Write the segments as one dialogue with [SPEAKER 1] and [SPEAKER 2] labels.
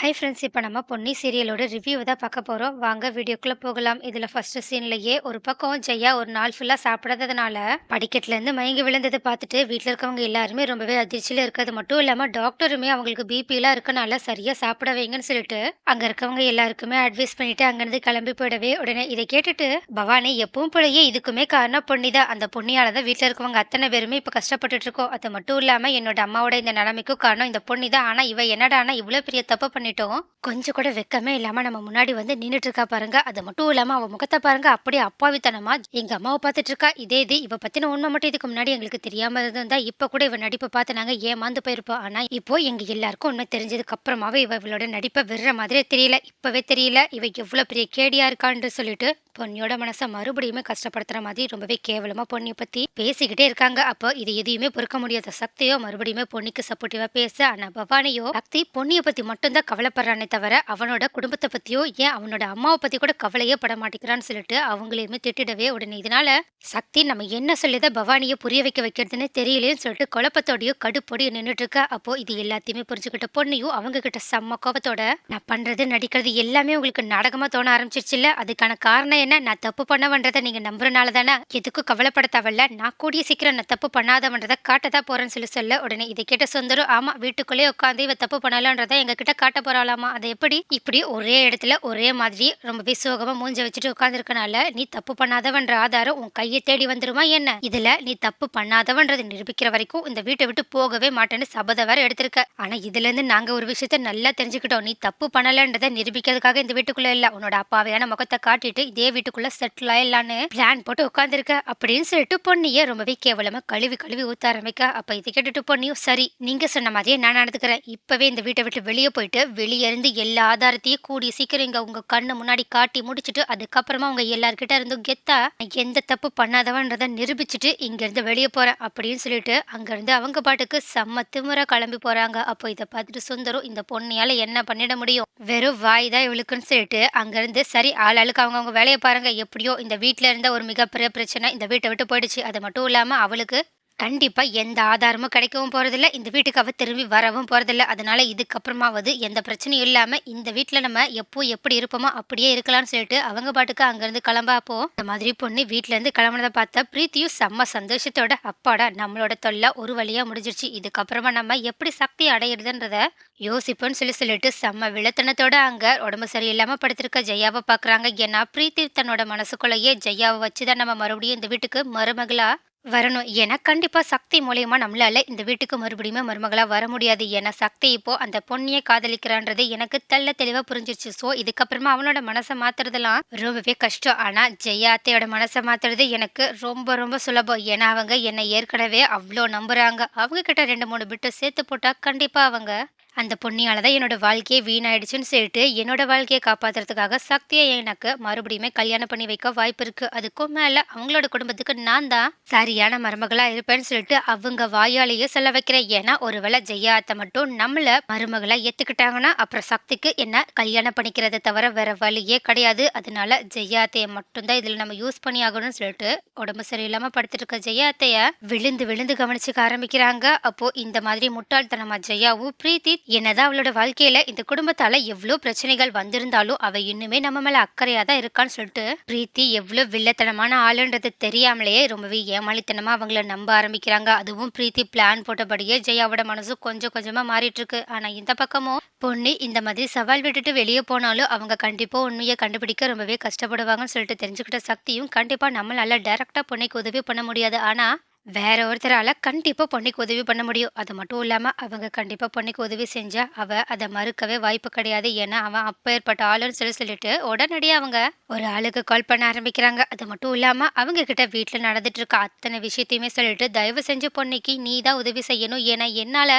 [SPEAKER 1] Hi friends இப்போ நம்ம பொன்னி சீரியலோட ரிவ்யூவை தான் பார்க்க போகிறோம் வாங்க வீடியோக்குள்ளே போகலாம். இதில் ஃபஸ்ட்டு சீன்லேயே ஒரு பக்கம் ஜெயா ஒரு நாள் ஃபுல்லாக சாப்பிடாததுனால படிக்கட்டுலேருந்து மயங்கி விழுந்ததை பார்த்துட்டு வீட்டில் இருக்கவங்க எல்லாருமே ரொம்பவே அதிர்ச்சியில் இருக்கிறது மட்டும் இல்லாமல் டாக்டருமே அவங்களுக்கு பிபிலாம் இருக்கனால சரியாக சாப்பிட வைங்கன்னு சொல்லிட்டு அங்கே இருக்கவங்க எல்லாருக்குமே அட்வைஸ் பண்ணிட்டு அங்கேருந்து கிளம்பி போயிடவே உடனே இதை கேட்டுட்டு பவானி எப்பவும் போலயே இதுக்குமே காரணம் பொண்ணி தான். அந்த பொண்ணியால் தான் வீட்டில் இருக்கவங்க அத்தனை பேருமே இப்போ கஷ்டப்பட்டுட்டு இருக்கோம். அது மட்டும் இல்லாமல் என்னோட அம்மாவோட இந்த நிலைமைக்கும் காரணம் இந்த பொண்ணி தான். ஆனால் இவ என்னடானா இவ்வளோ பெரிய தப்பு பண்ணி பண்ணிட்டோம். கொஞ்சம் கூட வெக்கமே இல்லாம நம்ம முன்னாடி வந்து நின்னுட்டு இருக்கா பாருங்க. அது மட்டும் இல்லாம அவ முகத்தை பாருங்க. அப்படியே அப்பாவித்தனமா எங்க அம்மாவை பார்த்துட்டு இருக்கா இதே இது. இவ பத்தின உண்மை மட்டும் இதுக்கு முன்னாடி எங்களுக்கு தெரியாம இருந்தா இப்ப கூட இவ நடிப்பை பார்த்து நாங்க ஏமாந்து போயிருப்போம். ஆனா இப்போ எங்க எல்லாருக்கும் உண்மை தெரிஞ்சதுக்கு அப்புறமாவே இவ இவளோட நடிப்பை விடுற மாதிரியே தெரியல. இப்பவே தெரியல. இவ எவ்வளவு பெரிய கேடியா இருக்கான்னு சொல்லிட்டு பொன்னியோட மனசை மறுபடியுமே கஷ்டப்படுத்துற மாதிரி ரொம்பவே கேவலமா பொன்னியை பத்தி பேசிக்கிட்டே இருக்காங்க. அப்போ இது எதையுமே பொறுக்க முடியாத சக்தியோ மறுபடியுமே பொன்னிக்கு சப்போர்ட்டிவா பேச ஆனா பவானியோ சக்தி பொன்னியை பத்தி மட்டும்தான் கவலைப்படுறானே தவிர அவனோட குடும்பத்தை பத்தியோ ஏன் அவனோட அம்மாவை பத்தி கூட கவலையே பட மாட்டேங்கிறான்னு சொல்லிட்டு அவங்களையுமே திட்டிடவே உடனே. இதனால சக்தி நம்ம என்ன சொல்லிதான் பவானியை புரிய வைக்க வைக்கிறதுன்னு தெரியலேன்னு சொல்லிட்டு குழப்பத்தோடயோ கடுப்போடயோ நின்றுட்டு இருக்கா அப்போ இது எல்லாத்தையுமே புரிஞ்சுக்கிட்ட பொண்ணையும் அவங்க கிட்ட செம்ம கோபத்தோட நான் பண்றது நடிக்கிறது எல்லாமே உங்களுக்கு நாடகமா தோண ஆரம்பிச்சிருச்சுல்ல? அதுக்கான காரணம் என்ன? நான் தப்பு பண்ணவன்றதை நீங்க நம்புறனால தானே? எதுக்கும் கவலைப்பட தேவையில்ல. நான் கூடிய சீக்கிரம் நான் தப்பு பண்ணாதவன்றதை காட்டதான் போறேன்னு சொல்லி சொல்ல உடனே. இதை கேட்ட சுந்தரம் ஆமா வீட்டுக்குள்ளே உட்காந்து இவ தப்பு பண்ணலன்றதை எங்க கிட்ட காட்ட போறாளாமா? அது எப்படி? இப்படி ஒரே இடத்துல ஒரே மாதிரி ரொம்பவே சோகமா மூஞ்ச வச்சுட்டு உட்காந்துருக்கனால நீ தப்பு பண்ணாதவன்ற ஆதாரம் உன் கையை தேடி வந்துருமா என்ன? இதுல நீ தப்பு பண்ணாதவன்றதை நிரூபிக்கிற வரைக்கும் இந்த வீட்டை விட்டு போகவே மாட்டேன்னு சபத வேற எடுத்திருக்க. ஆனா இதுல இருந்து நாங்க ஒரு விஷயத்த நல்லா தெரிஞ்சுக்கிட்டோம். நீ தப்பு பண்ணலன்றதை நிரூபிக்கிறதுக்காக இந்த வீட்டுக்குள்ள இல்ல. உன்னோட அப்பாவையான முகத்தை காட்டிட்டு இதே வீட்டுக்குள்ள செட்டில் ஆயிடலான்னு பிளான் போட்டு உட்காந்துருக்க அப்படின்னு சொல்லிட்டு பொண்ணிய ரொம்பவே கேவலமா கழுவி கழுவி ஊத்த ஆரம்பிக்க. அப்ப இதை கேட்டுட்டு பொன்னியும் சரி நீங்க சொன்ன மாதிரியே நான் நடந்துக்கிறேன். இப்பவே இந்த வீட்டை விட்டு வெளியே போயிட்டு வெளியே இருந்து எல்லா ஆதாரத்தையும் கூடிய சீக்கிரம் இங்கே உங்கள் கண்ணு முன்னாடி காட்டி முடிச்சிட்டு அதுக்கப்புறமா உங்க எல்லார்கிட்ட இருந்தும் கெத்தா எந்த தப்பு பண்ணாதவன்றதை நிரூபிச்சுட்டு இங்கேருந்து வெளியே போகிறேன் அப்படின்னு சொல்லிட்டு அங்கேருந்து அவங்க பாட்டுக்கு செம்ம திமுறை கிளம்பி போகிறாங்க அப்போ இதை பார்த்துட்டு சுந்தரம் இந்த பொண்ணையால் என்ன பண்ணிட முடியும்? வெறும் வாய் தான் இவளுக்குன்னு சொல்லிட்டு அங்கேருந்து சரி ஆளாளுக்கு அவங்கவுங்க வேலையை பாருங்கள் எப்படியோ இந்த வீட்டில் இருந்த ஒரு மிகப்பெரிய பிரச்சனை இந்த வீட்டை விட்டு போயிடுச்சு. அது மட்டும் இல்லாமல் அவளுக்கு கண்டிப்பாக எந்த ஆதாரமும் கிடைக்கவும் போகிறதில்ல இந்த வீட்டுக்கு அவள் திரும்பி வரவும் போகிறதில்ல அதனால இதுக்கப்புறமாவது எந்த பிரச்சனையும் இல்லாமல் இந்த வீட்டில் நம்ம எப்போ எப்படி இருப்போமோ அப்படியே இருக்கலாம்னு சொல்லிட்டு அவங்க பாட்டுக்கு அங்கேருந்து கிளம்பாப்போ இந்த மாதிரி பொண்ணு வீட்டிலேருந்து கிளம்புனதை பார்த்தா பிரீத்தியும் செம்ம சந்தோஷத்தோட அப்பாடா நம்மளோட தொல்லை ஒரு வழியாக முடிஞ்சிருச்சு. இதுக்கப்புறமா நம்ம எப்படி சக்தி அடையிறதுன்றத யோசிப்போன்னு சொல்லி சொல்லிட்டு செம்ம விளத்தனத்தோட அங்கே உடம்பு சரியில்லாமல் படுத்திருக்க ஜெயாவை பார்க்குறாங்க ஏன்னா பிரீத்தி தன்னோட மனசுக்குள்ளேயே ஜெயாவை வச்சு தான் நம்ம மறுபடியும் இந்த வீட்டுக்கு மருமகளாக வரணும். ஏன்னா கண்டிப்பாக சக்தி மூலயமா நம்மளால் இந்த வீட்டுக்கு மறுபடியுமே மருமகளாக வர முடியாது. ஏன்னா சக்தி இப்போ அந்த பொண்ணியை காதலிக்கிறான்றது எனக்கு தெல்ல தெளிவாக புரிஞ்சிருச்சு. ஸோ இதுக்கப்புறமா அவனோட மனசை மாற்றுறதுலாம் ரொம்பவே கஷ்டம். ஆனால் ஜெயா அத்தையோட மனசை மாத்துறது எனக்கு ரொம்ப ரொம்ப சுலபம். ஏன்னா அவங்க என்னை ஏற்கனவே அவ்வளோ நம்புகிறாங்க அவங்க கிட்ட ரெண்டு மூணு பிட்டு சேர்த்து போட்டால் கண்டிப்பாக அவங்க அந்த பொண்ணியால தான் என்னோட வாழ்க்கையே வீணாயிடுச்சுன்னு சொல்லிட்டு என்னோட வாழ்க்கையை காப்பாற்றுறதுக்காக சக்தியை எனக்கு மறுபடியுமே கல்யாணம் பண்ணி வைக்க வாய்ப்பு இருக்கு. அதுக்கும் மேல அவங்களோட குடும்பத்துக்கு நான் தான் சரியான மருமகளா இருப்பேன்னு சொல்லிட்டு அவங்க வாயாலேயே சொல்ல வைக்கிறேன். ஏன்னா ஒருவேளை ஜெயா அத்தை மட்டும் நம்மள மருமகளா ஏத்துக்கிட்டாங்கன்னா அப்புறம் சக்திக்கு என்ன கல்யாணம் பண்ணிக்கிறத தவிர வேற வழியே கிடையாது. அதனால ஜெயா அத்தையை மட்டும்தான் இதுல நம்ம யூஸ் பண்ணி ஆகணும்னு சொல்லிட்டு உடம்பு சரியில்லாம படுத்துட்டு இருக்க ஜெயா விழுந்து விழுந்து கவனிச்சுக்க ஆரம்பிக்கிறாங்க. அப்போ இந்த மாதிரி முட்டாள்தனமா ஜெயாவும் பிரீத்தி என்னதான் அவளோட வாழ்க்கையில இந்த குடும்பத்தால எவ்வளோ பிரச்சனைகள் வந்திருந்தாலும் அவ இன்னுமே நம்ம மேல அக்கறையா தான் இருக்கான்னு சொல்லிட்டு பிரீத்தி எவ்வளோ வில்லத்தனமான ஆளுன்றது தெரியாமலேயே ரொம்பவே ஏமாளித்தனமா அவங்கள நம்ப ஆரம்பிக்கிறாங்க. அதுவும் பிரீத்தி பிளான் போட்டபடியே ஜெயாவோட மனசு கொஞ்சம் கொஞ்சமா மாறிட்டு இருக்கு ஆனா இந்த பக்கமும் பொண்ணு இந்த மாதிரி சவால் விட்டுட்டு வெளியே போனாலும் அவங்க கண்டிப்பா உண்மையை கண்டுபிடிக்க ரொம்பவே கஷ்டப்படுவாங்கன்னு சொல்லிட்டு தெரிஞ்சுக்கிட்ட சக்தியும் கண்டிப்பா நம்மளால டைரக்டா பொண்ணுக்கு உதவி பண்ண முடியாது. ஆனா வேற ஒருத்தரால் கண்டிப்பாக பொண்ணுக்கு உதவி பண்ண முடியும். அது மட்டும் இல்லாமல் அவங்க கண்டிப்பாக பொண்ணுக்கு உதவி செஞ்சா அவ அதை மறுக்கவே வாய்ப்பு கிடையாது. ஏன்னா அவன் அப்போ ஏற்பட்ட ஆளுன்னு சொல்லி சொல்லிட்டு உடனடியாக அவங்க ஒரு ஆளுக்கு கால் பண்ண ஆரம்பிக்கிறாங்க. அது மட்டும் இல்லாமல் அவங்க கிட்ட வீட்டில் நடந்துட்டு இருக்க அத்தனை விஷயத்தையுமே சொல்லிட்டு தயவு செஞ்ச பொண்ணுக்கு நீ தான் உதவி செய்யணும். ஏன்னா என்னால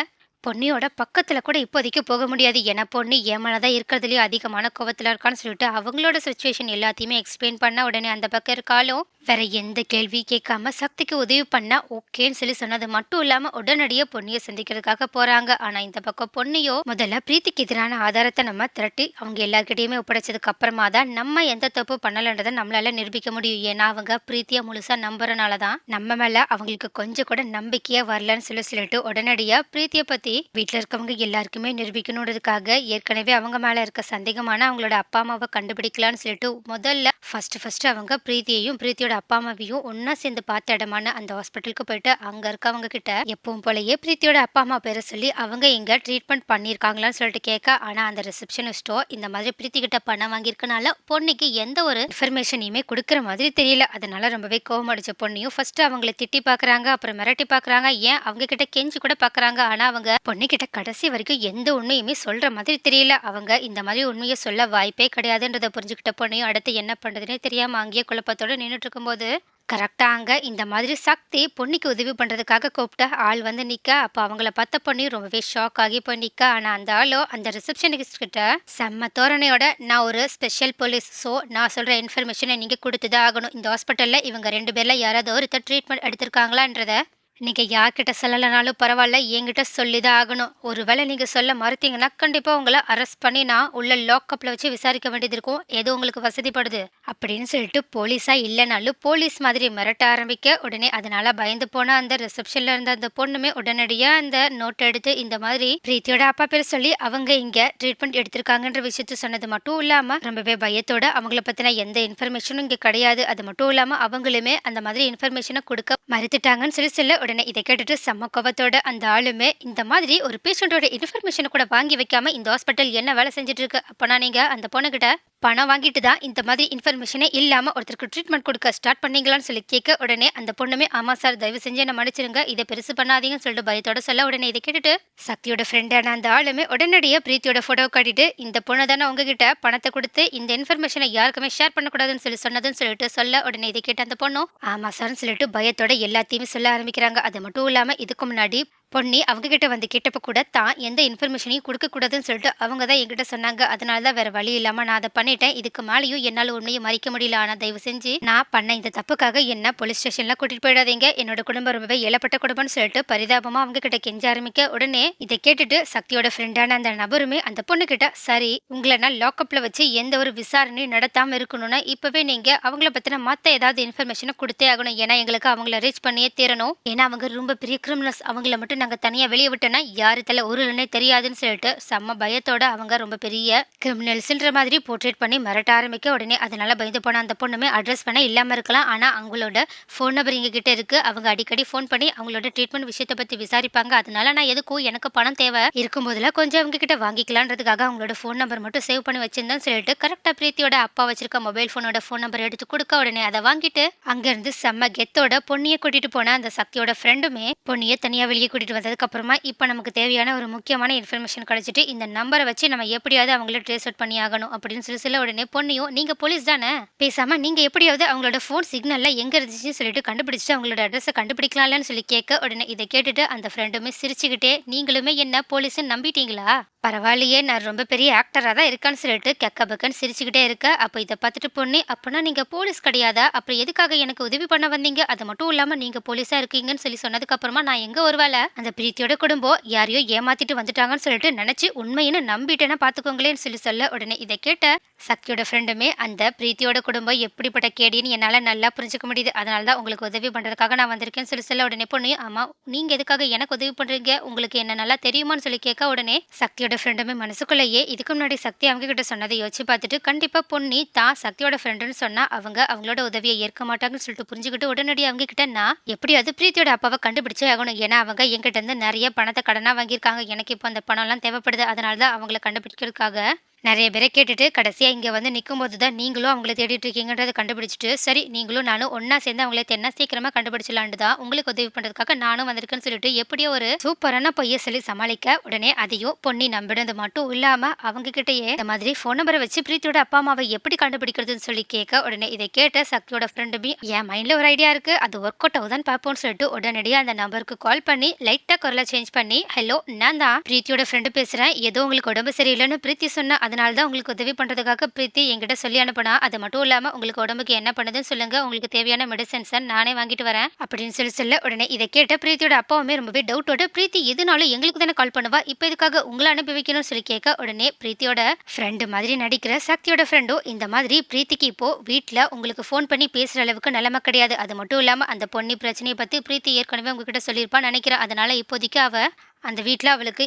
[SPEAKER 1] பொன்னியோட பக்கத்தில் கூட இப்போதைக்கு போக முடியாது. ஏன்னா பொண்ணு ஏமானதான் இருக்கிறதுலையும் அதிகமான கோபத்தில் இருக்கான்னு சொல்லிட்டு அவங்களோட சுச்சுவேஷன் எல்லாத்தையுமே எக்ஸ்பிளைன் பண்ண உடனே அந்த பக்கம் இருக்காலும் வேற எந்த கேள்வி கேட்காம சக்திக்கு உதவி பண்ணா ஓகேன்னு சொல்லி சொன்னது மட்டும் இல்லாம உடனடியே பொன்னியை சந்திக்கிறதுக்காக போறாங்க. ஆனா இந்த பக்கம் பொன்னியோ முதல்ல பிரீத்திக்கு எதிரான ஆதாரத்தை நம்ம திரட்டி அவங்க எல்லாருக்கிட்டையுமே ஒப்படைச்சதுக்கு அப்புறமா தான் நம்ம எந்த தப்பு பண்ணலன்றதை நம்மளால நிரூபிக்க முடியும். ஏன்னா அவங்க பிரீத்தியை முழுசா நம்புறனால தான் நம்ம மேல அவங்களுக்கு கொஞ்சம் கூட நம்பிக்கையே வரலன்னு சொல்லி சொல்லிட்டு உடனடியா பிரீத்தியை பத்தி சக்தி வீட்டில் இருக்கவங்க எல்லாருக்குமே நிரூபிக்கணுன்றதுக்காக ஏற்கனவே அவங்க மேலே இருக்க சந்தேகமான அவங்களோட அப்பா அம்மாவை கண்டுபிடிக்கலான்னு சொல்லிட்டு முதல்ல ஃபர்ஸ்ட் ஃபர்ஸ்ட் அவங்க பிரீத்தியையும் பிரீத்தியோட அப்பா அம்மாவையும் ஒன்னா சேர்ந்து பார்த்த இடமான அந்த ஹாஸ்பிட்டலுக்கு போயிட்டு அங்க இருக்கவங்க கிட்ட எப்பவும் போலயே பிரீத்தியோட அப்பா அம்மா பேரை சொல்லி அவங்க இங்க ட்ரீட்மெண்ட் பண்ணியிருக்காங்களான்னு சொல்லிட்டு கேட்க ஆனா அந்த ரிசப்ஷனிஸ்டோ இந்த மாதிரி பிரீத்தி கிட்ட பணம் வாங்கியிருக்கனால பொண்ணுக்கு எந்த ஒரு இன்ஃபர்மேஷனையுமே கொடுக்குற மாதிரி தெரியல. அதனால ரொம்பவே கோவம் அடிச்ச பொண்ணையும் ஃபர்ஸ்ட் அவங்கள திட்டி பாக்குறாங்க அப்புறம் மிரட்டி பாக்குறாங்க ஏன்? அவங்க கிட்ட கெஞ்சி கூட பாக்குறாங்க ஆனா அவங்க பொண்ணுகிட்ட கடைசி வரைக்கும் எந்த உண்மையுமே சொல்ற மாதிரி தெரியல. அவங்க இந்த மாதிரி உண்மையை சொல்ல வாய்ப்பே கிடையாதுன்றதை புரிஞ்சுக்கிட்ட பொண்ணையும் அடுத்து என்ன பண்ணுறதுனே தெரியாம அங்கேயே குழப்பத்தோட நின்றுட்டு இருக்கும்போது கரெக்டாக அங்கே இந்த மாதிரி சக்தி பொண்ணுக்கு உதவி பண்ணுறதுக்காக கூப்பிட்ட ஆள் வந்து நிற்க அப்போ அவங்கள பார்த்த பொண்ணு ரொம்பவே ஷாக் ஆகி போய் நிற்க ஆனால் அந்த ஆளோ அந்த ரிசப்ஷனிஸ்ட் கிட்ட செம்ம தோரணையோட நான் ஒரு ஸ்பெஷல் போலீஸ் ஸோ நான் சொல்கிற இன்ஃபர்மேஷனை நீங்கள் கொடுத்துதான் ஆகணும். இந்த ஹாஸ்பிட்டலில் இவங்க ரெண்டு பேரில் யாராவது ஒருத்தர் ட்ரீட்மெண்ட் எடுத்திருக்காங்களான்றத நீங்கள் யார்கிட்ட சொல்லலைனாலும் பரவாயில்ல என்கிட்ட சொல்லிதான் ஆகணும். ஒருவேளை நீங்கள் சொல்ல மறுத்தீங்கன்னா கண்டிப்பாக உங்களை அரெஸ்ட் பண்ணி நான் உள்ள லாக்கப்பில் வச்சு விசாரிக்க வேண்டியது இருக்கும். எது உங்களுக்கு வசதிப்படுது? அப்படின்னு சொல்லிட்டு போலீஸாக இல்லைனாலும் போலீஸ் மாதிரி மிரட்ட ஆரம்பிக்க உடனே அதனால பயந்து போன அந்த ரிசப்ஷனில் இருந்த அந்த பொண்ணுமே உடனடியாக அந்த நோட் எடுத்து இந்த மாதிரி பிரீத்தியோட அப்பா பேர் சொல்லி அவங்க இங்கே ட்ரீட்மெண்ட் எடுத்திருக்காங்கன்ற விஷயத்த சொன்னது மட்டும் இல்லாமல் ரொம்பவே பயத்தோட அவங்கள பற்றின எந்த இன்ஃபர்மேஷனும் இங்கே கிடையாது. அது மட்டும் இல்லாமல் அவங்களுமே அந்த மாதிரி இன்ஃபர்மேஷனை கொடுக்க மறுத்துட்டாங்கன்னு சொல்லி சொல்ல உடனே இதை கேட்டுட்டு செம்ம கோவத்தோட அந்த ஆளுமே இந்த மாதிரி ஒரு பேஷண்டோட இன்ஃபர்மேஷனை கூட வாங்கி வைக்காம இந்த ஹாஸ்பிட்டல் என்ன வேலை செஞ்சுட்டு இருக்கு? அப்போனா நீங்கள் அந்த பொண்ணுகிட்ட பணம் வாங்கிட்டு தான் இந்த மாதிரி இன்ஃபர்மேஷனே இல்லாமல் ஒருத்தருக்கு ட்ரீட்மெண்ட் கொடுக்க ஸ்டார்ட் பண்ணீங்களான்னு சொல்லி கேட்க உடனே அந்த பொண்ணுமே ஆமாம் சார் தயவு செஞ்சு என்ன மன்னிச்சிருங்க இதை பெருசு பண்ணாதீங்கன்னு சொல்லிட்டு பயத்தோட சொல்ல உடனே இதை கேட்டுட்டு சக்தியோட ஃப்ரெண்டான அந்த ஆளுமே உடனடியாக பிரீத்தியோட ஃபோட்டோ காட்டிட்டு இந்த பொண்ணு தானே உங்ககிட்ட பணத்தை கொடுத்து இந்த இன்ஃபர்மேஷனை யாருக்குமே ஷேர் பண்ணக்கூடாதுன்னு சொல்லி சொன்னதுன்னு சொல்லிட்டு சொல்ல உடனே இதை கேட்ட அந்த பொண்ணும் ஆமாம் சார்னு சொல்லிட்டு பயத்தோட எல்லாத்தையுமே சொல்ல ஆரம்பிக்கிறாங்க. அது மட்டும் இல்லாமல் இதுக்கு முன்னாடி பொன்னி அவங்க கிட்ட வந்து கேட்டப்ப கூட தான் எந்த இன்ஃபர்மேஷனையும் கொடுக்கக்கூடாதுன்னு சொல்லிட்டு அவங்க தான் என்கிட்ட சொன்னாங்க. அதனால தான் வேற வழி இல்லாமல் நான் அதை பண்ணிட்டேன். இதுக்கு மேலேயும் என்னால் உண்மையை மறைக்க முடியல. ஆனால் தயவு செஞ்சு நான் பண்ண இந்த தப்புக்காக என்ன போலீஸ் ஸ்டேஷன்ல கூட்டிட்டு போயிடாதீங்க. என்னோட குடும்பம் ரொம்பவே ஏழப்பட்ட குடும்பம்னு சொல்லிட்டு பரிதாபமா அவங்க கிட்ட கெஞ்ச ஆரம்பிக்க உடனே இதை கேட்டுட்டு சக்தியோட ஃப்ரெண்டான அந்த நபருமே அந்த பொண்ணு கிட்ட சரி உங்களை நான் லாக்அப்ல வச்சு எந்த ஒரு விசாரணையும் நடத்தாம இருக்கணும்னா இப்பவே நீங்க அவங்கள பத்தின மத்த ஏதாவது இன்ஃபர்மேஷனை கொடுத்தே ஆகணும். ஏன்னா எங்களுக்கு அவங்கள ரீச் பண்ணியே தீரணும். ஏன்னா அவங்க ரொம்ப பெரிய கிரிமினல்ஸ் அவங்கள மட்டும் நாங்கள் தனியாக வெளியே விட்டோன்னா யாரு தலை உருளனே தெரியாதுன்னு சொல்லிட்டு செம்ம பயத்தோட அவங்க ரொம்ப பெரிய கிரிமினல்ஸ்ன்ற மாதிரி போர்ட்ரேட் பண்ணி மிரட்ட ஆரம்பிக்க உடனே அதனால பயந்து போன அந்த பொண்ணுமே அட்ரஸ் பண்ண இல்லாமல் இருக்கலாம். ஆனால் அவங்களோட ஃபோன் நம்பர் எங்க கிட்ட இருக்கு. அவங்க அடிக்கடி ஃபோன் பண்ணி அவங்களோட ட்ரீட்மெண்ட் விஷயத்தை பற்றி விசாரிப்பாங்க. அதனால நான் எதுக்கும் எனக்கு பணம் தேவை? இருக்கும்போதுல கொஞ்சம் அவங்க கிட்ட வாங்கிக்கலான்றதுக்காக அவங்களோட ஃபோன் நம்பர் மட்டும் சேவ் பண்ணி வச்சிருந்தேன் சொல்லிட்டு கரெக்டாக பிரீத்தியோட அப்பா வச்சிருக்க மொபைல் ஃபோனோட ஃபோன் நம்பர் எடுத்து கொடுக்க உடனே அதை வாங்கிட்டு அங்கேருந்து செம்ம கெத்தோட பொண்ணியை கூட்டிட்டு போன அந்த சக்தியோட ஃப்ரெண்டுமே பொண்ணியை தனியாக வெளியே கூட்டிட்டு வந்ததுக்கு வந்ததுக்கப்புறமா இப்போ நமக்கு தேவையான ஒரு முக்கியமான இன்ஃபர்மேஷன் கிடைச்சிட்டு இந்த நம்பரை வச்சு நம்ம எப்படியாவது அவங்கள ட்ரேஸ் அவுட் பண்ணி ஆகணும் அப்படின்னு சொல்லி சொல்ல உடனே பொண்ணையும் நீங்க போலீஸ் தானே? பேசாம நீங்க எப்படியாவது அவங்களோட ஃபோன் சிக்னலில் எங்க இருந்துச்சுன்னு சொல்லிட்டு கண்டுபிடிச்சிட்டு அவங்களோட அட்ரஸை கண்டுபிடிக்கலாம்லன்னு சொல்லி கேட்க உடனே இதை கேட்டுட்டு அந்த ஃப்ரெண்டுமே சிரிச்சுக்கிட்டே நீங்களுமே என்ன போலீஸ்ன்னு நம்பிட்டீங்களா? பரவாயில்லையே நான் ரொம்ப பெரிய ஆக்டராக தான் இருக்கான்னு சொல்லிட்டு கெக்க பக்கன்னு சிரிச்சுக்கிட்டே இருக்க. அப்போ இதை பார்த்துட்டு பொண்ணு அப்போனா நீங்கள் போலீஸ் கிடையாதா? அப்புறம் எதுக்காக எனக்கு உதவி பண்ண வந்தீங்க? அது மட்டும் இல்லாமல் நீங்கள் போலீஸாக இருக்கீங்கன்னு சொல்லி சொன்னதுக்கப்புறமா நான் எங்கே ஒருவேளை அந்த பிரீத்தியோட குடும்பம் யாரையோ ஏமாத்திட்டு வந்துட்டாங்கன்னு சொல்லிட்டு நினச்சி உண்மைன்னு நம்பிட்டேன்னா பார்த்துக்கோங்களேன்னு சொல்லி சொல்ல உடனே இதை கேட்ட சக்தியோட ஃப்ரெண்டுமே அந்த பிரீத்தியோட குடும்பம் எப்படிப்பட்ட கேடின்னு என்னால் நல்லா புரிஞ்சுக்க முடியுது. அதனால தான் உங்களுக்கு உதவி பண்ணுறதுக்காக நான் வந்திருக்கேன்னு சொல்லி சொல்ல உடனே பொண்ணு ஆமாம் நீங்கள் எதுக்காக எனக்கு உதவி பண்ணுறீங்க உங்களுக்கு என்ன நல்லா தெரியுமான்னு சொல்லி கேட்க உடனே சக்தியோட ஃப்ரெண்டுமே மனசுக்குள்ளேயே இதுக்கு முன்னாடி சக்தி அவங்க கிட்ட சொன்னதை யோசிச்சு பார்த்துட்டு கண்டிப்பாக பொண்ணி தான் சக்தியோட ஃப்ரெண்டுன்னு சொன்னால் அவங்க அவங்களோட உதவியை ஏற்க மாட்டாங்கன்னு சொல்லிட்டு புரிஞ்சுக்கிட்டு உடனடி அவங்க கிட்ட நான் எப்படியாவது பிரீத்தியோட அப்பாவை கண்டுபிடிச்சே ஆகணும். ஏன்னா அவங்க என்கிட்ட இருந்து நிறைய பணத்தை கடனாக வாங்கியிருக்காங்க. எனக்கு இப்போ அந்த பணம்லாம் தேவைப்படுது. அதனால தான் அவங்கள கண்டுபிடிக்கிறதுக்காக நிறைய பேரை கேட்டுட்டு கடைசியாக இங்கே வந்து நிற்கும்போது தான் நீங்களும் அவங்கள தேடிட்டு இருக்கீங்கன்றதை கண்டுபிடிச்சிட்டு சரி நீங்களும் நானும் ஒன்றா சேர்ந்து அவங்கள தென்ன சீக்கிரமாக கண்டுபிடிச்சலான்னு தான் உங்களுக்கு உதவி பண்ணுறதுக்காக நானும் வந்திருக்கேன்னு சொல்லிட்டு எப்படியோ ஒரு சூப்பரான பொய்யை சொல்லி சமாளிக்க உடனே அதையும் பொன்னி நம்பினது மட்டும் இல்லாமல் அவங்க கிட்டேயே இந்த மாதிரி ஃபோன் நம்பரை வச்சு பிரீத்தியோட அப்பா அம்மாவை எப்படி கண்டுபிடிக்கிறதுன்னு சொல்லி கேட்க உடனே இதை கேட்ட சக்தியோட ஃப்ரெண்டுமே என் மைண்டில் ஒரு ஐடியா இருக்கு அது ஒர்க் அவுட் தான் பார்ப்போம்னு சொல்லிட்டு உடனடியாக அந்த நம்பருக்கு கால் பண்ணி லைட்டாக குரலை சேஞ்ச் பண்ணி ஹலோ நான் தான் பிரீத்தியோட ஃப்ரெண்டு பேசுகிறேன் ஏதோ உங்களுக்கு உடம்பு சரியில்லைன்னு பிரீத்தி சொன்ன அதனால தான் உங்களுக்கு உதவி பண்ணுறதுக்காக பிரீத்தி என்கிட்ட சொல்லி அனுப்பினா. அது மட்டும் இல்லாமல் உங்களுக்கு உடம்புக்கு என்ன பண்ணுதுன்னு சொல்லுங்க. உங்களுக்கு தேவையான மெடிசன்ஸை நானே வாங்கிட்டு வரேன். அப்படின்னு சொல்லி சொல்ல உடனே இதை கேட்ட பிரீத்தியோட அப்பாவுமே ரொம்பவே டவுட்டோட பிரீத்தி எதுனாலும் எங்களுக்கு தானே கால் பண்ணுவா? இப்போ இதுக்காக உங்களை அனுப்பி வைக்கணும்னு சொல்லி கேட்க உடனே பிரீத்தியோட ஃப்ரெண்டு மாதிரி நடிக்கிற சக்தியோட ஃப்ரெண்டும் இந்த மாதிரி பிரீத்திக்கு இப்போ வீட்டில் உங்களுக்கு ஃபோன் பண்ணி பேசுகிற அளவுக்கு நிலைமை கிடையாது. அது மட்டும் இல்லாமல் அந்த பொண்ணு பிரச்சனையை பற்றி பிரீத்தி ஏற்கனவே உங்ககிட்ட சொல்லியிருப்பான்னு நினைக்கிறேன். அதனால இப்போதைக்கு அவள் அந்த வீட்டில் அவளுக்கு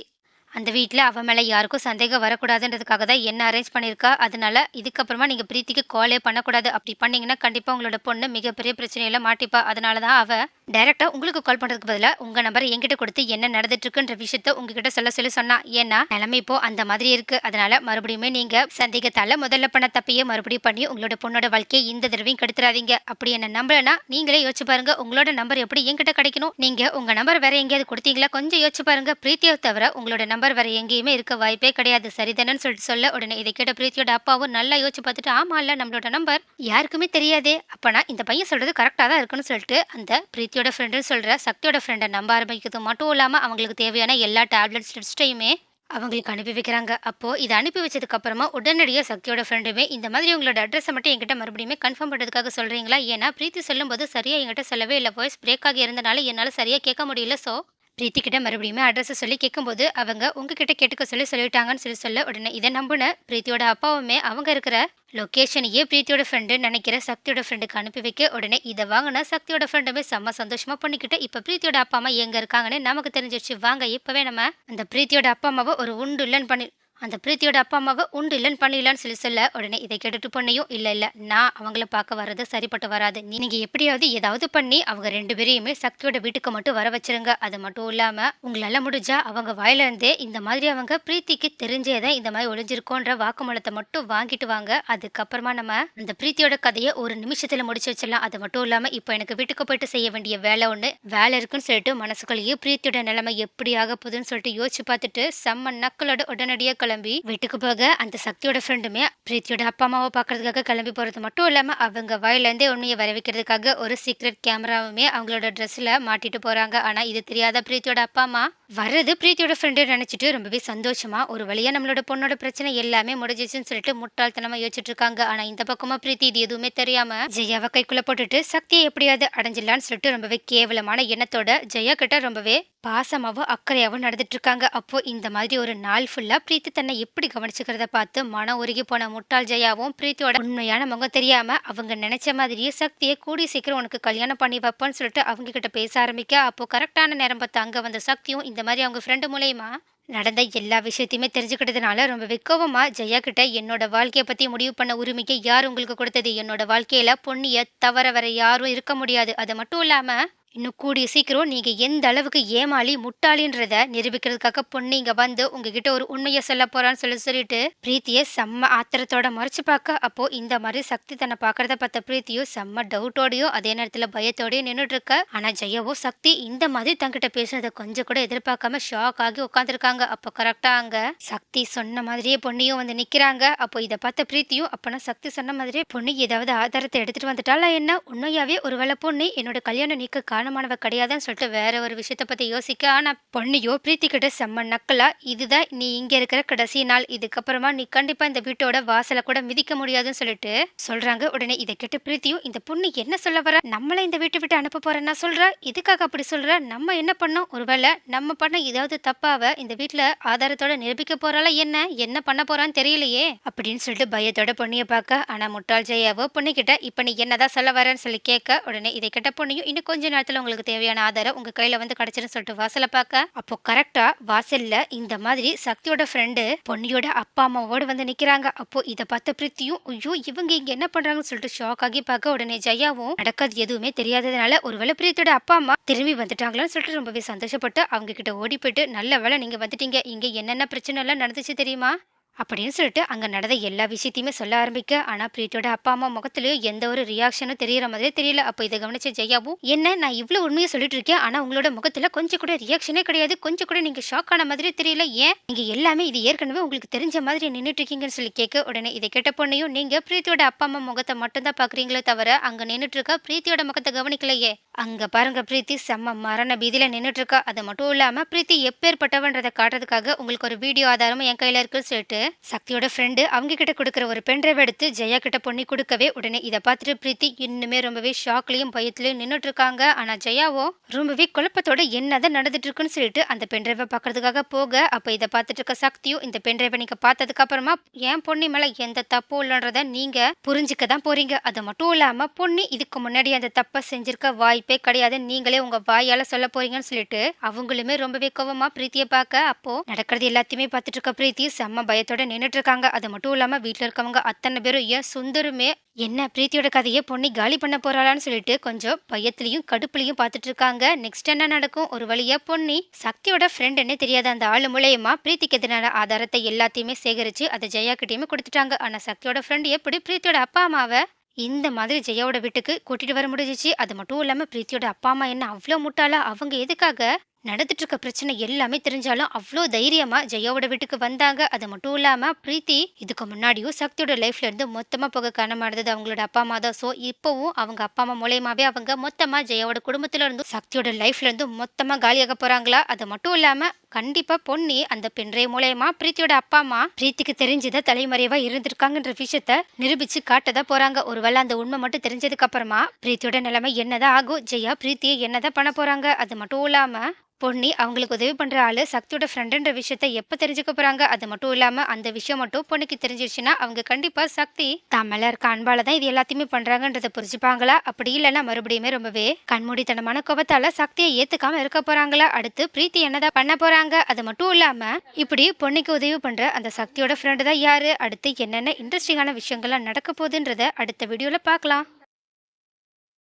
[SPEAKER 1] அந்த வீட்டில் அவன் மேலே யாருக்கும் சந்தேகம் வரக்கூடாதுன்றதுக்காக தான் என்ன அரேஞ்ச் பண்ணியிருக்கா அதனால இதுக்கப்புறமா நீங்கள் பிரீத்திக்கு காலே பண்ணக்கூடாது. அப்படி பண்ணீங்கன்னா கண்டிப்பாக உங்களோட பொண்ணு மிகப்பெரிய பிரச்சனையில் மாட்டிப்பா. அதனால தான் அவள் டைரெக்டாக உங்களுக்கு கால் பண்ணுறதுக்கு பதிலாக உங்கள் நம்பரை என்கிட்ட கொடுத்து என்ன நடந்துட்டுருக்குன்ற விஷயத்த உங்ககிட்ட சொல்ல சொல்லி சொன்னா. ஏன்னா நிலைமை இப்போ அந்த மாதிரி இருக்குது அதனால மறுபடியுமே நீங்கள் சந்தேகத்தால முதல்ல பண்ண தப்பையே மறுபடியும் பண்ணி உங்களோட பொண்ணோட வாழ்க்கையை இந்த தடவையும் கெடுத்துறாதீங்க. அப்படி என்ன நம்பலன்னா நீங்களே யோசிச்சு பாருங்க உங்களோட நம்பர் எப்படி என்கிட்ட கிடைக்கணும்? நீங்கள் உங்கள் நம்பர் வேற எங்கேயாவது கொடுத்தீங்களா? கொஞ்சம் யோசிச்சு பாருங்க. பிரீத்தியை தவிர உங்களோட நம்பர் நம்பர் வேறு எங்கேயுமே இருக்க வாய்ப்பே கிடையாது. சரிதானேன்னு சொல்லிட்டு சொல்ல உடனே இதை கேட்ட பிரீத்தியோட அப்பாவும் நல்லா யோசிச்சு பார்த்துட்டு ஆமா இல்லை நம்மளோட நம்பர் யாருக்குமே தெரியாதே. அப்பனா இந்த பையன் சொல்றது கரெக்டாக தான் இருக்குன்னு சொல்லிட்டு அந்த பிரீத்தியோட ஃப்ரெண்டுன்னு சொல்ற சக்தியோட ஃப்ரெண்டை நம்ப ஆரம்பிக்கிறது மட்டும் இல்லாமல் அவங்களுக்கு தேவையான எல்லா டேப்லெட்ஸ் லிஸ்ட்டையுமே அவங்களுக்கு அனுப்பி வைக்கிறாங்க. அப்போ இதை அனுப்பி வச்சதுக்கு அப்புறமா உடனடியாக சக்தியோட ஃப்ரெண்டுமே இந்த மாதிரி உங்களோட அட்ரஸை மட்டும் என்கிட்ட மறுபடியுமே கன்ஃபார்ம் பண்ணுறதுக்காக சொல்றீங்களா? ஏன்னா பிரீத்தி சொல்லும்போது சரியா என்கிட்ட சொல்லவே இல்லை. வாய்ஸ் பிரேக் ஆகி இருந்தனால என்னால் சரியா கேட்க முடியல. ஸோ பிரீத்திக்கிட்ட மறுபடியுமே அட்ரஸை சொல்லி கேட்கும்போது அவங்க உங்ககிட்ட கேட்டுக்க சொல்லி சொல்லிட்டாங்கன்னு சொல்லி சொல்ல உடனே இதை நம்புன பிரீத்தியோட அப்பாவுமே அவங்க இருக்கிற லொக்கேஷனையே பிரீத்தியோட ஃப்ரெண்டு நினைக்கிற சக்தியோட ஃப்ரெண்டுக்கு அனுப்பி வைக்க உடனே இதை வாங்கின சக்தியோட ஃப்ரெண்டுமே செம்ம சந்தோஷமா பண்ணிக்கிட்டு இப்போ பிரீத்தியோட அப்பா அம்மா எங்க இருக்காங்கன்னு நமக்கு தெரிஞ்சிருச்சு. வாங்க இப்பவே நம்ம அந்த பிரீத்தியோட அப்பா அம்மாவை ஒரு உண்டு இல்லைன்னு பண்ணி அந்த பிரீத்தியோட அப்பா அம்மாவை உண்டு இல்லைன்னு பண்ணிடலான்னு சொல்லி சொல்ல உடனே இதை கேட்டுட்டு பொண்ணையும் இல்லை இல்லை நான் அவங்கள பார்க்க வர்றது சரிப்பட்டு வராது. நீங்க எப்படியாவது ஏதாவது பண்ணி அவங்க ரெண்டு பேரையுமே சக்தியோட வீட்டுக்கு மட்டும் வர வச்சிருங்க. அது மட்டும் இல்லாம உங்களால முடிஞ்சா அவங்க வாயில இருந்தே இந்த மாதிரி அவங்க பிரீத்திக்கு தெரிஞ்சேதான் இந்த மாதிரி ஒளிஞ்சிருக்கோன்ற வாக்குமூலத்தை மட்டும் வாங்கிட்டு வாங்க. அதுக்கப்புறமா நம்ம அந்த பிரீத்தியோட கதையை ஒரு நிமிஷத்துல முடிச்சு வச்சிடலாம். அது மட்டும் இல்லாம இப்போ எனக்கு வீட்டுக்கு போயிட்டு செய்ய வேண்டிய வேலை ஒண்ணு வேலை இருக்குன்னு சொல்லிட்டு மனசுக்குள்ளேயே பிரீத்தியோட நிலைமை எப்படி ஆக போகுதுன்னு சொல்லிட்டு யோசிச்சு பார்த்துட்டு செம்ம நக்களோட உடனடியாக கிளம்பி வீட்டுக்கு போக அந்த சக்தியோட ஃப்ரெண்டுமே பிரீத்தியோட அப்பா அம்மாவை பார்க்கறதுக்காக கிளம்பி போறது மட்டும் இல்லாம அவங்க வாயிலேருந்தே உண்மையை வர வைக்கிறதுக்காக ஒரு சீக்ரெட் கேமராவுமே அவங்களோட ட்ரெஸ்ல மாட்டிட்டு போறாங்க. ஆனா இது தெரியாத பிரீத்தியோட அப்பா அம்மா வர்றது பிரீத்தியோட ஃப்ரெண்டு நினைச்சிட்டு ரொம்பவே சந்தோஷமா ஒரு வழியா நம்மளோட பொண்ணோட பிரச்சனை எல்லாமே முடிஞ்சிச்சுன்னு சொல்லிட்டு முட்டாள்தனமா யோசிச்சுட்டு இருக்காங்க. ஆனா இந்த பக்கமா பிரீத்தி இது எதுவுமே தெரியாம ஜெயாவை கைக்குள்ள போட்டுட்டு சக்தியை எப்படியாவது அடைஞ்சிடலான்னு சொல்லிட்டு ரொம்பவே கேவலமான எண்ணத்தோட ஜெயா கிட்ட ரொம்பவே பாசமாகவும் அக்கறையாகவும் நடந்துட்டு இருக்காங்க. அப்போ இந்த மாதிரி ஒரு நாள் ஃபுல்லா பிரீத்தி தன்னை எப்படி கவனிச்சுக்கிறத பார்த்து மனம் உருகி போன முட்டாள் ஜெயாவும் பிரீத்தியோட உண்மையான முகம் தெரியாம அவங்க நினைச்ச மாதிரியே சக்தியை கூடி சீக்கிரம் உனக்கு கல்யாணம் பண்ணி வைப்பேன்னு சொல்லிட்டு அவங்க கிட்ட பேச ஆரம்பிக்க அப்போ கரெக்டான நேரம் பார்த்து அங்க வந்த சக்தியும் இந்த மாதிரி அவங்க ஃப்ரெண்டு மூலயமா நடந்த எல்லா விஷயத்தையுமே தெரிஞ்சுக்கிட்டதுனால ரொம்ப வெக்கவமா ஜெயா கிட்ட என்னோட வாழ்க்கையை பத்தி முடிவு பண்ண உரிமைக்கு யார் உங்களுக்கு கொடுத்தது? என்னோட வாழ்க்கையில பொண்ணிய தவற வர யாரும் இருக்க முடியாது. அது மட்டும் இல்லாம இன்னும் கூடிய சீக்கிரம் நீங்கள் எந்த அளவுக்கு ஏமாளி முட்டாளின்றத நிரூபிக்கிறதுக்காக பொண்ணு இங்கே வந்து உங்ககிட்ட ஒரு உண்மையை சொல்ல போகிறான்னு சொல்லி சொல்லிட்டு பிரீத்தியை செம்ம ஆத்திரத்தோட மறைச்சு பார்க்க. அப்போ இந்த மாதிரி சக்தி தன்னை பார்க்கறத பார்த்த பிரீத்தியும் செம்ம டவுட்டோடையும் அதே நேரத்தில் பயத்தோடையும் நின்றுட்டு இருக்க ஆனால் ஜெயவோ சக்தி இந்த மாதிரி தங்கிட்ட பேசுனதை கொஞ்சம் கூட எதிர்பார்க்காம ஷாக் ஆகி உட்காந்துருக்காங்க அப்போ கரெக்டாக அங்கே சக்தி சொன்ன மாதிரியே பொண்ணையும் வந்து நிற்கிறாங்க அப்போ இதை பார்த்த பிரீத்தியும் அப்போனா சக்தி சொன்ன மாதிரியே பொண்ணு ஏதாவது ஆதாரத்தை எடுத்துட்டு வந்துட்டாலா என்ன? உண்மையாவே ஒருவேளை பொண்ணு என்னோட கல்யாணம் நீக்க காரணமானவ கிடையாதுன்னு சொல்லிட்டு வேற ஒரு விஷயத்த பத்தி யோசிக்க. ஆனா பொண்ணையோ பிரீத்தி கிட்ட செம்ம நக்கலா இதுதான் நீ இங்க இருக்கிற கடைசி நாள். இதுக்கப்புறமா நீ கண்டிப்பா இந்த வீட்டோட வாசலை கூட மிதிக்க முடியாதுன்னு சொல்லிட்டு சொல்றாங்க. உடனே இதை கேட்டு பிரீத்தியும் இந்த பொண்ணு என்ன சொல்ல வர? நம்மள இந்த வீட்டை விட்டு அனுப்ப போறேன்னா சொல்ற? இதுக்காக அப்படி சொல்ற? நம்ம என்ன பண்ணோம்? ஒருவேளை நம்ம பண்ண ஏதாவது தப்பாவ இந்த வீட்ல ஆதாரத்தோட நிரூபிக்க போறாளா என்ன? என்ன பண்ண போறான்னு தெரியலையே? அப்படின்னு சொல்லிட்டு பயத்தோட பொண்ணிய பார்க்க. ஆனா முட்டாள் ஜெயாவோ பொண்ணுகிட்ட இப்ப நீ என்னதான் சொல்ல வரேன்னு சொல்லி கேட்க. உடனே இதை கேட்ட பொண்ணையும் இன்னும் கொஞ்ச நேரத்தில் உங்களுக்கு தேவையான ஆதாரம் உங்க கையில வந்து கிடைச்சிருன்னு சொல்லிட்டு வாசலை பார்க்க அப்போ கரெக்டா வாசல்ல இந்த மாதிரி சக்தியோட ஃப்ரெண்டு பொன்னியோட அப்பா அம்மாவோடு வந்து நிக்கிறாங்க. அப்போ இதை பார்த்த பிரித்தியும் ஐயோ இவங்க இங்க என்ன பண்றாங்கன்னு சொல்லிட்டு ஷாக் ஆகி பார்க்க உடனே ஜெயாவும் நடக்காது எதுவுமே தெரியாததுனால ஒருவேளை பிரீத்தியோட அப்பா அம்மா திரும்பி வந்துட்டாங்களான்னு சொல்லிட்டு ரொம்பவே சந்தோஷப்பட்டு அவங்க கிட்ட ஓடி போயிட்டு நல்ல வேலை நீங்கள் வந்துட்டீங்க. இங்கே என்னென்ன பிரச்சனை எல்லாம் நடந்துச்சு தெரியுமா? அப்படின்னு சொல்லிட்டு அங்கே நடந்த எல்லா விஷயத்தையுமே சொல்ல ஆரம்பிக்க. ஆனால் பிரீத்தியோட அப்பா அம்மா முகத்துலயும் எந்த ஒரு ரியாக்ஷனும் தெரியற மாதிரியே தெரியல. அப்போ இதை கவனிச்ச ஜெயாவும் என்ன? நான் இவ்வளோ உண்மையை சொல்லிட்டு இருக்கேன். ஆனால் உங்களோட முகத்துல கொஞ்சம் கூட ரியாக்ஷனே கிடையாது. கொஞ்சம் கூட நீங்க ஷாக் ஆன மாதிரியே தெரியல. ஏன்? நீங்க எல்லாமே இது ஏற்கனவே உங்களுக்கு தெரிஞ்ச மாதிரி நின்றுட்டு இருக்கீங்கன்னு சொல்லி கேட்க உடனே இதை கேட்ட பொண்ணையும் நீங்க பிரீத்தியோட அப்பா அம்மா முகத்தை மட்டும்தான் பார்க்குறீங்களே பாக்குறீங்களே தவிர அங்கே நின்றுட்டு இருக்க பிரீத்தியோட முகத்தை கவனிக்கலையே. அங்க பாருங்க பிரீத்தி செம்ம மரண பீதியில நின்றுட்டு இருக்கா அது மட்டும் இல்லாம பிரீத்தி எப்பேற்பட்டவன்றதை காட்டுறதுக்காக உங்களுக்கு ஒரு வீடியோ ஆதாரமும் என் கையில இருக்குன்னு சொல்லிட்டு சக்தியோட ஃப்ரெண்டு அவங்க கிட்ட கொடுக்குற ஒரு பென்ட்ரைவ் எடுத்து ஜெயா கிட்ட பொண்ணி கொடுக்கவே உடனே இதை பார்த்துட்டு பிரீத்தி இன்னுமே ரொம்பவே ஷாக்லயும் பயத்துலயும் நின்றுட்டு இருக்காங்க ஆனா ஜெயாவோ ரொம்பவே குழப்பத்தோட என்னதான் நடந்துட்டு இருக்குன்னு சொல்லிட்டு அந்த பென்ட்ரைவை பார்க்கறதுக்காக போக அப்ப இதை பார்த்துட்டு இருக்க சக்தியும் இந்த பென்ட்ரைவை நீங்க பார்த்ததுக்கு அப்புறமா என் பொண்ணி மேல எந்த தப்பும் இல்லைன்றத நீங்க புரிஞ்சுக்க தான் போறீங்க. அது மட்டும் இல்லாம பொண்ணு இதுக்கு முன்னாடி அந்த தப்பை செஞ்சிருக்க வாய்ப்பே கிடையாது. நீங்களே உங்க வாயால சொல்ல போறீங்கன்னு சொல்லிட்டு அவங்களுமே ரொம்பவே கோவமா பிரீத்தியை பார்க்க அப்போ நடக்கிறது எல்லாத்தையுமே பார்த்துட்டு இருக்க பிரீத்தி செம்ம பயத்தோட நின்னுட்டு இருக்காங்க அது மட்டும் இல்லாம வீட்டுல இருக்கவங்க அத்தனை பேரும் ஏன் சுந்தருமே என்ன பிரீத்தியோட கதையை பொண்ணி காலி பண்ண போறாளான்னு சொல்லிட்டு கொஞ்சம் பயத்திலையும் கடுப்புலையும் பார்த்துட்டு இருக்காங்க நெக்ஸ்ட் என்ன நடக்கும்? ஒரு வழியா பொண்ணி சக்தியோட ஃப்ரெண்டுன்னே தெரியாத அந்த ஆளு மூலயமா பிரீத்திக்கு எதிரான ஆதாரத்தை எல்லாத்தையுமே சேகரிச்சு அதை ஜெயா கிட்டேயுமே கொடுத்துட்டாங்க. ஆனா சக்தியோட ஃப்ரெண்டு எப்படி? பிரீத்தியோட அப்பா அம்மாவை இந்த மாதிரி ஜெயாவோட வீட்டுக்கு கூட்டிட்டு வர முடிஞ்சிச்சு. அது மட்டும் இல்லாம பிரீத்தியோட அப்பா அம்மா என்ன அவ்வளோ முட்டாளா? அவங்க எதுக்காக? நடந்துட்டு இருக்க பிரச்சனை எல்லாமே தெரிஞ்சாலும் அவ்வளோ தைரியமா ஜெயாவோட வீட்டுக்கு வந்தாங்க. அது மட்டும் இல்லாம பிரீத்தி இதுக்கு முன்னாடியும் சக்தியோட லைஃப்ல இருந்து மொத்தமா போக காரணமானது அவங்களோட அப்பா அம்மா தான். ஸோ இப்போவும் அவங்க அப்பா அம்மா மூலயமாவே அவங்க மொத்தமா ஜெயாவோட குடும்பத்துல இருந்தும் சக்தியோட லைஃப்ல இருந்து மொத்தமா காலியாக போறாங்களா? அது மட்டும் இல்லாம கண்டிப்பா பொண்ணி அந்த பெண்றை மூலயமா பிரீத்தியோட அப்பா அம்மா பிரீத்திக்கு தெரிஞ்சதை தலைமறைவா இருந்திருக்காங்கன்ற விஷயத்த நிரூபிச்சு காட்டதான் போறாங்க. ஒருவேளை அந்த உண்மை மட்டும் தெரிஞ்சதுக்கு அப்புறமா பிரீத்தியோட நிலைமை என்னதான் ஆகும்? ஜெயா பிரீத்தியை என்னதான் பண்ண போறாங்க? அது மட்டும் இல்லாம பொன்னி அவங்களுக்கு உதவி பண்ணுற ஆளு சக்தியோட ஃப்ரெண்டுன்ற விஷயத்த எப்போ தெரிஞ்சுக்க போகிறாங்க அது மட்டும் இல்லாமல் அந்த விஷயம் மட்டும் பொண்ணுக்கு தெரிஞ்சிருச்சுன்னா அவங்க கண்டிப்பாக சக்தி தான் இருக்க அன்பால தான் இது எல்லாத்தையுமே பண்ணுறாங்கன்றத புரிஞ்சுப்பாங்களா? அப்படி இல்லைன்னா மறுபடியுமே ரொம்பவே கண்மூடித்தனமான கோபத்தால் சக்தியை ஏற்றுக்காம இருக்க போகிறாங்களா அடுத்து பிரீத்தி என்னதான் பண்ண போகிறாங்க அது மட்டும் இல்லாமல் இப்படி பொண்ணுக்கு உதவி பண்ணுற அந்த சக்தியோட ஃப்ரெண்டு தான் யார்? அடுத்து என்னென்ன இன்ட்ரெஸ்டிங்கான விஷயங்கள்லாம் நடக்க போகுதுன்றத அடுத்த வீடியோவில் பார்க்கலாம்.